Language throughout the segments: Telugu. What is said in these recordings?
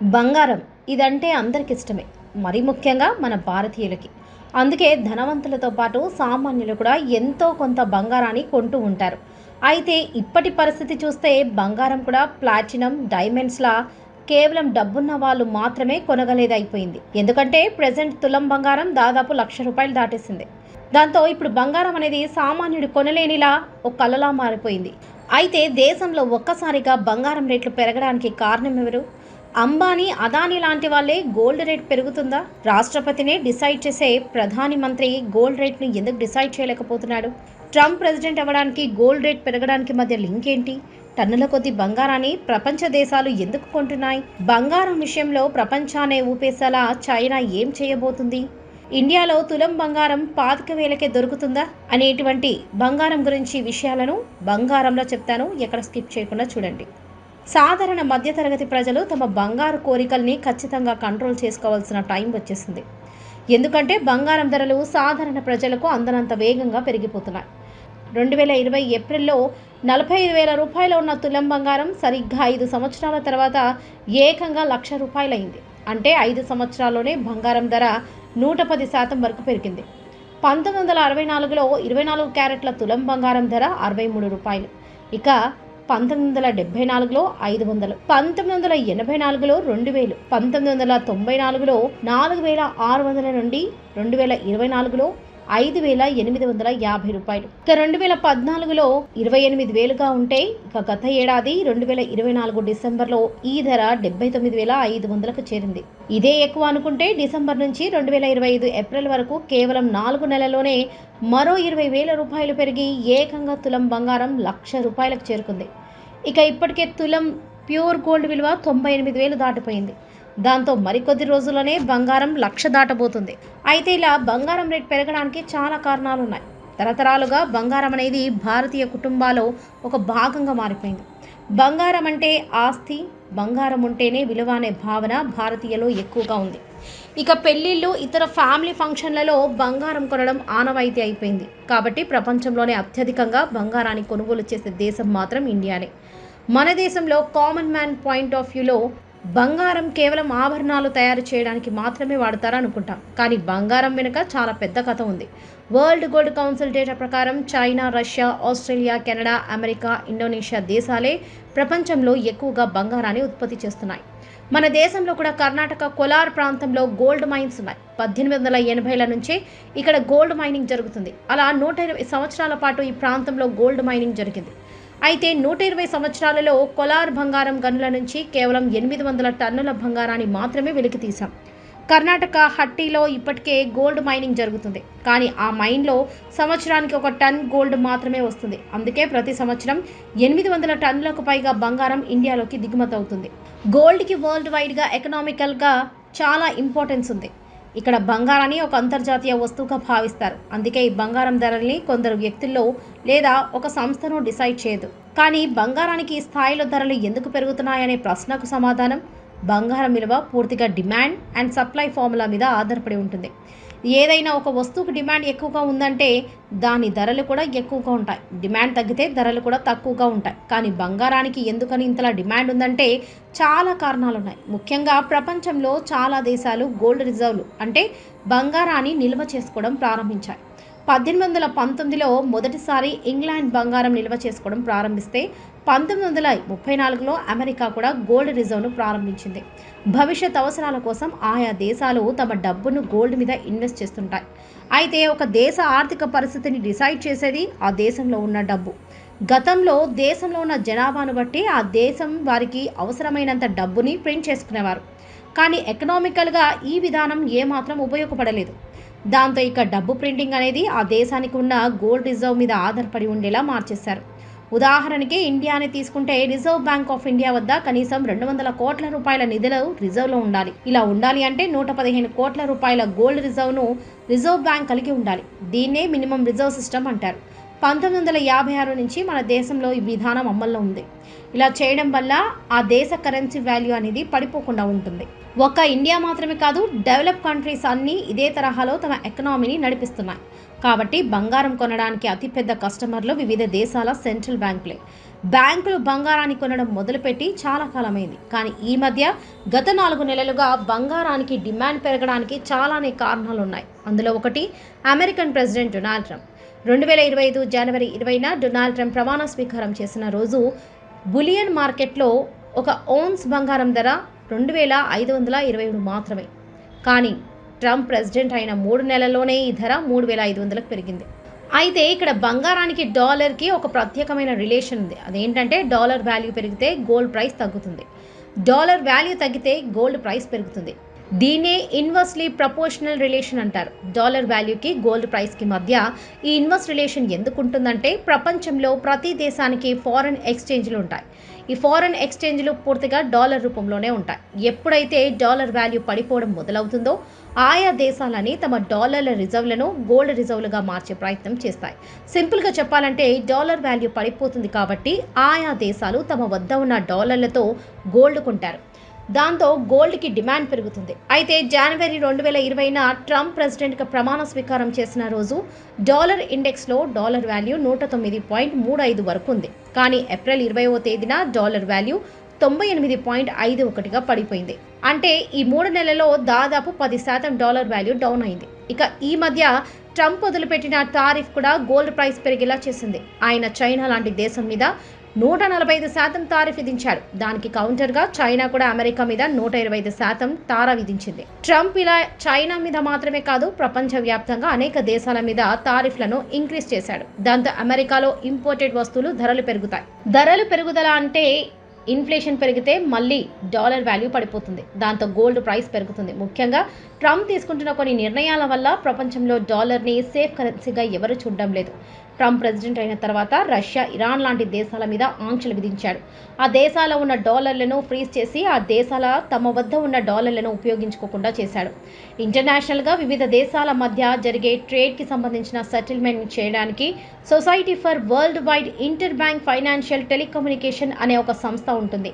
బంగారం ఇదంటే అందరికి ఇష్టమే. మరి ముఖ్యంగా మన భారతీయులకి. అందుకే ధనవంతులతో పాటు సామాన్యులు కూడా ఎంతో కొంత బంగారాన్ని కొంటూ ఉంటారు. అయితే ఇప్పటి పరిస్థితి చూస్తే బంగారం కూడా ప్లాటినం డైమండ్స్లా కేవలం డబ్బున్న వాళ్ళు మాత్రమే కొనగలేదైపోయింది ఎందుకంటే ప్రజెంట్ తులం బంగారం దాదాపు లక్ష రూపాయలు దాటేసింది. దాంతో ఇప్పుడు బంగారం అనేది సామాన్యుడు కొనలేనిలా ఒక కలలా మారిపోయింది. అయితే దేశంలో ఒక్కసారిగా బంగారం రేట్లు పెరగడానికి కారణం ఎవరు? అంబానీ అదానీ లాంటి వాళ్ళే గోల్డ్ రేట్ పెరుగుతుందా? రాష్ట్రపతినే డిసైడ్ చేసే ప్రధాని మంత్రి గోల్డ్ రేట్ను ఎందుకు డిసైడ్ చేయలేకపోతున్నాడు? ట్రంప్ ప్రెసిడెంట్ అవ్వడానికి గోల్డ్ రేట్ పెరగడానికి మధ్య లింక్ ఏంటి? టన్నుల కొద్ది బంగారాన్ని ప్రపంచ దేశాలు ఎందుకు కొంటున్నాయి? బంగారం విషయంలో ప్రపంచాన్ని ఊపేసేలా చైనా ఏం చేయబోతుంది? ఇండియాలో తులం బంగారం పాతిక వేలకే దొరుకుతుందా? అనేటువంటి బంగారం గురించి విషయాలను బంగారంలో చెప్తాను. ఎక్కడ స్కిప్ చేయకుండా చూడండి. సాధారణ మధ్యతరగతి ప్రజలు తమ బంగారు కోరికల్ని ఖచ్చితంగా కంట్రోల్ చేసుకోవాల్సిన టైం వచ్చేసింది. ఎందుకంటే బంగారం ధరలు సాధారణ ప్రజలకు అందనంత వేగంగా పెరిగిపోతున్నాయి. రెండు వేల ఇరవై ఏప్రిల్లో నలభై ఐదు వేల రూపాయలు ఉన్న తులం బంగారం సరిగ్గా ఐదు సంవత్సరాల తర్వాత ఏకంగా లక్ష రూపాయలైంది. అంటే ఐదు సంవత్సరాల్లోనే బంగారం ధర నూట పది శాతం వరకు పెరిగింది. పంతొమ్మిది వందల అరవై నాలుగులో ఇరవై నాలుగు క్యారెట్ల తులం బంగారం ధర అరవై మూడు రూపాయలు. ఇక పంతొమ్మిది వందల డెబ్బై నాలుగులో ఐదు వందలు పంతొమ్మిది వందల ఎనభై నాలుగులో రెండు వేలు పంతొమ్మిది వందల తొంభై నాలుగులో నాలుగు వేల ఆరు వందల నుండి రెండు వేల ఇరవై నాలుగులో ఐదు వేల ఎనిమిది వందల యాభై రూపాయలు. ఇక రెండు వేల పద్నాలుగులో ఇరవై ఎనిమిది వేలుగా ఉంటే ఇక గత ఏడాది రెండు వేల ఇరవై నాలుగు డిసెంబర్లో ఈ ధర డెబ్బై తొమ్మిది వేల ఐదు వందలకు చేరింది. ఇదే ఎక్కువ అనుకుంటే డిసెంబర్ నుంచి రెండు వేల ఇరవై ఐదు ఏప్రిల్ వరకు కేవలం నాలుగు నెలల్లోనే మరో ఇరవై వేల రూపాయలు పెరిగి ఏకంగా తులం బంగారం లక్ష రూపాయలకు చేరుకుంది. ఇక ఇప్పటికే తులం ప్యూర్ గోల్డ్ విలువ తొంభై ఎనిమిది వేలు దాటిపోయింది. దాంతో మరికొద్ది రోజుల్లోనే బంగారం లక్ష దాటబోతుంది. అయితే ఇలా బంగారం రేట్ పెరగడానికి చాలా కారణాలు ఉన్నాయి తరతరాలుగా బంగారం అనేది భారతీయ కుటుంబాల్లో ఒక భాగంగా మారిపోయింది. బంగారం అంటే ఆస్తి బంగారం ఉంటేనే విలువ అనే భావన భారతీయలో ఎక్కువగా ఉంది. ఇక పెళ్ళిళ్ళు ఇతర ఫ్యామిలీ ఫంక్షన్లలో బంగారం కొనడం ఆనవాయితీ అయిపోయింది. కాబట్టి ప్రపంచంలోనే అత్యధికంగా బంగారాన్ని కొనుగోలు చేసే దేశం మాత్రం ఇండియానే. మన దేశంలో కామన్ మ్యాన్ పాయింట్ ఆఫ్ వ్యూలో బంగారం కేవలం ఆభరణాలు తయారు చేయడానికి మాత్రమే వాడతారు అనుకుంటాం కానీ బంగారం వెనుక చాలా పెద్ద కథ ఉంది. వరల్డ్ గోల్డ్ కౌన్సిల్ డేటా ప్రకారం China Russia Australia Canada America Indonesia దేశాలే ప్రపంచంలో ఎక్కువగా బంగారాన్ని ఉత్పత్తి చేస్తున్నాయి. మన దేశంలో కూడా కర్ణాటక కొలార్ ప్రాంతంలో గోల్డ్ మైన్స్ ఉన్నాయి. పద్దెనిమిది వందల ఎనభైల నుంచే ఇక్కడ గోల్డ్ మైనింగ్ జరుగుతుంది. అలా నూట ఇరవై సంవత్సరాల పాటు ఈ ప్రాంతంలో గోల్డ్ మైనింగ్ జరిగింది. అయితే నూట ఇరవై సంవత్సరాలలో కొలార్ బంగారం గనుల నుంచి కేవలం ఎనిమిది వందల టన్నుల బంగారాన్ని మాత్రమే వెలికి తీశాం. కర్ణాటక హట్టీలో ఇప్పటికే గోల్డ్ మైనింగ్ జరుగుతుంది. కానీ ఆ మైన్లో సంవత్సరానికి ఒక టన్ గోల్డ్ మాత్రమే వస్తుంది. అందుకే ప్రతి సంవత్సరం ఎనిమిది వందల టన్నులకు పైగా బంగారం ఇండియాలోకి దిగుమతి అవుతుంది. గోల్డ్కి వరల్డ్ వైడ్గా ఎకనామికల్గా చాలా ఇంపార్టెన్స్ ఉంది. ఇక్కడ బంగారాన్ని ఒక అంతర్జాతీయ వస్తువుగా భావిస్తారు. అందుకే ఈ బంగారం ధరల్ని కొందరు వ్యక్తుల్లో లేదా ఒక సంస్థను డిసైడ్ చేయదు. కానీ బంగారానికి ఈ స్థాయిలో ధరలు ఎందుకు పెరుగుతున్నాయనే ప్రశ్నకు సమాధానం బంగారం విలువ పూర్తిగా డిమాండ్ అండ్ సప్లై ఫార్ములా మీద ఆధారపడి ఉంటుంది. ఏదైనా ఒక వస్తువుకు డిమాండ్ ఎక్కువగా ఉందంటే దాని ధరలు కూడా ఎక్కువగా ఉంటాయి. డిమాండ్ తగ్గితే ధరలు కూడా తక్కువగా ఉంటాయి. కానీ బంగారానికి ఎందుకని ఇంతలా డిమాండ్ ఉందంటే చాలా కారణాలు ఉన్నాయి ముఖ్యంగా ప్రపంచంలో చాలా దేశాలు గోల్డ్ రిజర్వ్లు అంటే బంగారాన్ని నిల్వ చేసుకోవడం ప్రారంభించాయి. పద్దెనిమిది వందల పంతొమ్మిదిలో మొదటిసారి ఇంగ్లాండ్ బంగారం నిల్వ చేసుకోవడం ప్రారంభిస్తే పంతొమ్మిది వందల ముప్పై నాలుగులో అమెరికా కూడా గోల్డ్ రిజర్వ్ను ప్రారంభించింది. భవిష్యత్ అవసరాల కోసం ఆయా దేశాలు తమ డబ్బును గోల్డ్ మీద ఇన్వెస్ట్ చేస్తుంటాయి. అయితే ఒక దేశ ఆర్థిక పరిస్థితిని డిసైడ్ చేసేది ఆ దేశంలో ఉన్న డబ్బు. గతంలో దేశంలో ఉన్న జనాభాను బట్టి ఆ దేశం వారికి అవసరమైనంత డబ్బుని ప్రింట్ చేసుకునేవారు. కానీ ఎకనామికల్గా ఈ విధానం ఏమాత్రం ఉపయోగపడలేదు. దాంతో ఇక డబ్బు ప్రింటింగ్ అనేది ఆ దేశానికి ఉన్న గోల్డ్ రిజర్వ్ మీద ఆధారపడి ఉండేలా మార్చేశారు. ఉదాహరణకి ఇండియాని తీసుకుంటే రిజర్వ్ బ్యాంక్ ఆఫ్ ఇండియా వద్ద కనీసం రెండు వందల కోట్ల రూపాయల నిధులు రిజర్వ్లో ఉండాలి. ఇలా ఉండాలి అంటే నూట పదిహేను కోట్ల రూపాయల గోల్డ్ రిజర్వ్ను రిజర్వ్ బ్యాంక్ కలిగి ఉండాలి. దీన్నే మినిమం రిజర్వ్ సిస్టమ్ అంటారు. పంతొమ్మిది వందల యాభై ఆరు నుంచి మన దేశంలో ఈ విధానం అమల్లో ఉంది. ఇలా చేయడం వల్ల ఆ దేశ కరెన్సీ వాల్యూ అనేది పడిపోకుండా ఉంటుంది. ఒక్క ఇండియా మాత్రమే కాదు డెవలప్ కంట్రీస్ అన్నీ ఇదే తరహాలో తమ ఎకనామీని నడిపిస్తున్నాయి. కాబట్టి బంగారం కొనడానికి అతిపెద్ద కస్టమర్లు వివిధ దేశాల సెంట్రల్ బ్యాంకులే. బ్యాంకులు బంగారాన్ని కొనడం మొదలుపెట్టి చాలా కాలమైంది. కానీ ఈ మధ్య గత నాలుగు నెలలుగా బంగారానికి డిమాండ్ పెరగడానికి చాలానే కారణాలు ఉన్నాయి అందులో ఒకటి అమెరికన్ ప్రెసిడెంట్ డొనాల్డ్ ట్రంప్. రెండు వేల ఇరవై ఐదు జనవరి ఇరవైన డొనాల్డ్ ట్రంప్ ప్రమాణ స్వీకారం చేసిన రోజు బులియన్ మార్కెట్లో ఒక ఓన్స్ బంగారం ధర రెండు వేల ఐదు వందల ఇరవై మూడు మాత్రమే. కానీ ట్రంప్ ప్రెసిడెంట్ అయిన మూడు నెలల్లోనే ఈ ధర మూడు వేల ఐదు వందలకు పెరిగింది. అయితే ఇక్కడ బంగారానికి డాలర్కి ఒక ప్రత్యేకమైన రిలేషన్ ఉంది. అదేంటంటే డాలర్ వాల్యూ పెరిగితే గోల్డ్ ప్రైస్ తగ్గుతుంది. డాలర్ వాల్యూ తగ్గితే గోల్డ్ ప్రైస్ పెరుగుతుంది. దీన్నే ఇన్వర్స్లీ ప్రపోర్షనల్ రిలేషన్ అంటారు. డాలర్ వాల్యూకి గోల్డ్ ప్రైస్కి మధ్య ఈ ఇన్వర్స్ రిలేషన్ ఎందుకు ఉంటుందంటే ప్రపంచంలో ప్రతి దేశానికి ఫారెన్ ఎక్స్చేంజ్లు ఉంటాయి. ఈ ఫారెన్ ఎక్స్చేంజ్లు పూర్తిగా డాలర్ రూపంలోనే ఉంటాయి. ఎప్పుడైతే డాలర్ వాల్యూ పడిపోవడం మొదలవుతుందో ఆయా దేశాలని తమ డాలర్ల రిజర్వ్లను గోల్డ్ రిజర్వ్లుగా మార్చే ప్రయత్నం చేస్తాయి. సింపుల్గా చెప్పాలంటే డాలర్ వాల్యూ పడిపోతుంది కాబట్టి ఆయా దేశాలు తమ వద్ద ఉన్న డాలర్లతో గోల్డ్ కొంటారు. దాంతో గోల్డ్కి డిమాండ్ పెరుగుతుంది. అయితే జనవరి రెండు వేల ఇరవైన ట్రంప్ ప్రెసిడెంట్గా ప్రమాణ స్వీకారం చేసిన రోజు డాలర్ ఇండెక్స్లో డాలర్ వాల్యూ నూట తొమ్మిది పాయింట్ మూడు ఐదు వరకు ఉంది. కానీ ఏప్రిల్ ఇరవైవ తేదీన డాలర్ వాల్యూ తొంభై ఎనిమిది పాయింట్ ఐదు ఒకటిగా పడిపోయింది. అంటే ఈ మూడు నెలల్లో దాదాపు పది శాతం డాలర్ వాల్యూ డౌన్ అయింది. ఇక ఈ మధ్య ట్రంప్ వదిలిపెట్టిన టారిఫ్ కూడా గోల్డ్ ప్రైస్ పెరిగేలా చేసింది. ఆయన చైనా లాంటి దేశం మీద నూట నలభై ఐదు శాతం తారీఫ్ విధించారు. దానికి కౌంటర్గా చైనా కూడా అమెరికా మీద నూట ఇరవై ఐదు శాతం తారా విధించింది. ట్రంప్ ఇలా చైనా మీద మాత్రమే కాదు ప్రపంచవ్యాప్తంగా అనేక దేశాల మీద తారీఫ్లను ఇంక్రీజ్ చేశాడు. దాంతో అమెరికాలో ఇంపోర్టెడ్ వస్తువులు ధరలు పెరుగుతాయి. ధరలు పెరుగుదల అంటే ఇన్ఫ్లేషన్ పెరిగితే మళ్ళీ డాలర్ వాల్యూ పడిపోతుంది. దాంతో గోల్డ్ ప్రైస్ పెరుగుతుంది. ముఖ్యంగా ట్రంప్ తీసుకుంటున్న కొన్ని నిర్ణయాల వల్ల ప్రపంచంలో డాలర్ని సేఫ్ కరెన్సీగా ఎవరు చూడడం లేదు. ట్రంప్ ప్రెసిడెంట్ అయిన తర్వాత రష్యా ఇరాన్ లాంటి దేశాల మీద ఆంక్షలు విధించాడు. ఆ దేశాల ఉన్న డాలర్లను ఫ్రీజ్ చేసి ఆ దేశాల తమ వద్ద ఉన్న డాలర్లను ఉపయోగించుకోకుండా చేశాడు. ఇంటర్నేషనల్గా వివిధ దేశాల మధ్య జరిగే ట్రేడ్కి సంబంధించిన సెటిల్మెంట్ చేయడానికి society for worldwide interbank financial telecommunication అనే ఒక సంస్థ ఉంటుంది.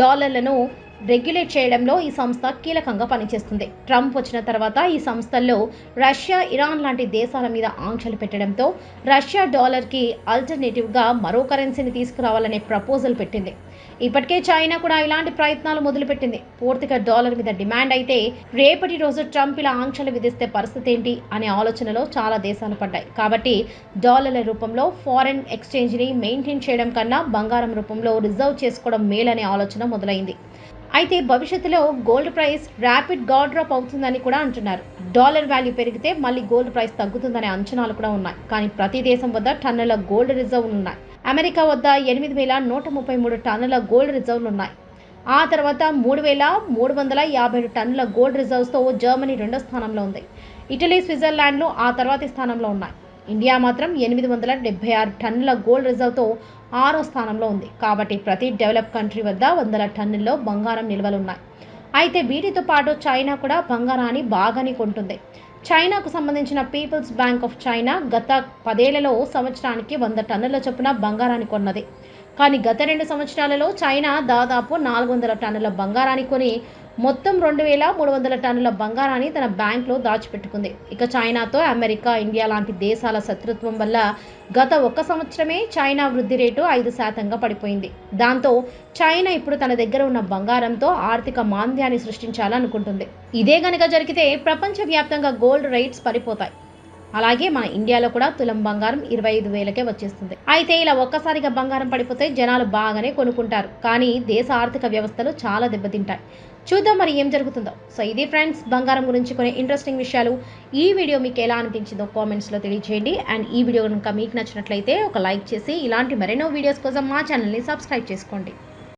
డాలర్లను రెగ్యులేట్ చేయడంలో ఈ సంస్థ కీలకంగా పనిచేస్తుంది. ట్రంప్ వచ్చిన తర్వాత ఈ సంస్థల్లో రష్యా ఇరాన్ లాంటి దేశాల మీద ఆంక్షలు పెట్టడంతో రష్యా డాలర్కి ఆల్టర్నేటివ్గా మరో కరెన్సీని తీసుకురావాలనే ప్రపోజల్ పెట్టింది. ఇప్పటికే చైనా కూడా ఇలాంటి ప్రయత్నాలు మొదలుపెట్టింది. పూర్తిగా డాలర్ మీద డిమాండ్ అయితే రేపటి రోజు ట్రంప్ ఇలా ఆంక్షలు విధిస్తే పరిస్థితి ఏంటి అనే ఆలోచనలో చాలా దేశాలు పడ్డాయి. కాబట్టి డాలర్ల రూపంలో ఫారెన్ ఎక్స్చేంజ్ని మెయింటైన్ చేయడం కన్నా బంగారం రూపంలో రిజర్వ్ చేసుకోవడం మేలనే ఆలోచన మొదలైంది. అయితే భవిష్యత్తులో గోల్డ్ ప్రైస్ ర్యాపిడ్ గాడ్ డ్రాప్ అవుతుందని కూడా అంటున్నారు. డాలర్ వాల్యూ పెరిగితే మళ్ళీ గోల్డ్ ప్రైస్ తగ్గుతుందనే అంచనాలు కూడా ఉన్నాయి. కానీ ప్రతి దేశం వద్ద టన్నుల గోల్డ్ రిజర్వ్లు ఉన్నాయి. అమెరికా వద్ద ఎనిమిది వేల నూట ముప్పై మూడు టన్నుల గోల్డ్ రిజర్వ్లు ఉన్నాయి. ఆ తర్వాత మూడు వేల మూడు వందల యాభై ఏడు టన్నుల గోల్డ్ రిజర్వ్స్తో జర్మనీ రెండో స్థానంలో ఉంది. ఇటలీ స్విట్జర్లాండ్లు ఆ తర్వాతి స్థానంలో ఉన్నాయి. ఇండియా మాత్రం ఎనిమిది వందల డెబ్బై ఆరు టన్నుల గోల్డ్ రిజర్వ్తో ఆరో స్థానంలో ఉంది. కాబట్టి ప్రతి డెవలప్ కంట్రీ వద్ద వందల టన్నుల్లో బంగారం నిల్వలున్నాయి. అయితే వీటితో పాటు చైనా కూడా బంగారాన్ని బాగానే కొంటుంది. చైనాకు సంబంధించిన పీపుల్స్ బ్యాంక్ ఆఫ్ చైనా గత పదేళ్ళలో సంవత్సరానికి వంద టన్నుల చొప్పున బంగారాన్ని కొన్నది. కానీ గత రెండు సంవత్సరాలలో చైనా దాదాపు నాలుగు వందల టన్నుల బంగారాన్ని కొని మొత్తం రెండు వేల మూడు వందల టన్నుల బంగారాన్ని తన బ్యాంక్లో దాచిపెట్టుకుంది. ఇక చైనాతో అమెరికా ఇండియా లాంటి దేశాల శత్రుత్వం వల్ల గత ఒక్క సంవత్సరమే చైనా వృద్ధి రేటు ఐదు శాతంగా పడిపోయింది. దాంతో చైనా ఇప్పుడు తన దగ్గర ఉన్న బంగారంతో ఆర్థిక మాంద్యాన్ని సృష్టించాలనుకుంటుంది. ఇదే గనక జరిగితే ప్రపంచవ్యాప్తంగా గోల్డ్ రేట్స్ పడిపోతాయి. అలాగే మన ఇండియాలో కూడా తులం బంగారం ఇరవై ఐదు వేలకే వచ్చేస్తుంది. అయితే ఇలా ఒక్కసారిగా బంగారం పడిపోతే జనాలు బాగానే కొనుక్కుంటారు. కానీ దేశ ఆర్థిక వ్యవస్థలు చాలా దెబ్బతింటాయి. చూద్దాం మరి ఏం జరుగుతుందో. సో ఇది ఫ్రెండ్స్ బంగారం గురించి కొన్ని ఇంట్రెస్టింగ్ విషయాలు. ఈ వీడియో మీకు ఎలా అనిపించిందో కామెంట్స్లో తెలియజేయండి అండ్ ఈ వీడియో కనుక మీకు నచ్చినట్లయితే ఒక లైక్ చేసి ఇలాంటి మరెన్నో వీడియోస్ కోసం మా ఛానల్ని సబ్స్క్రైబ్ చేసుకోండి.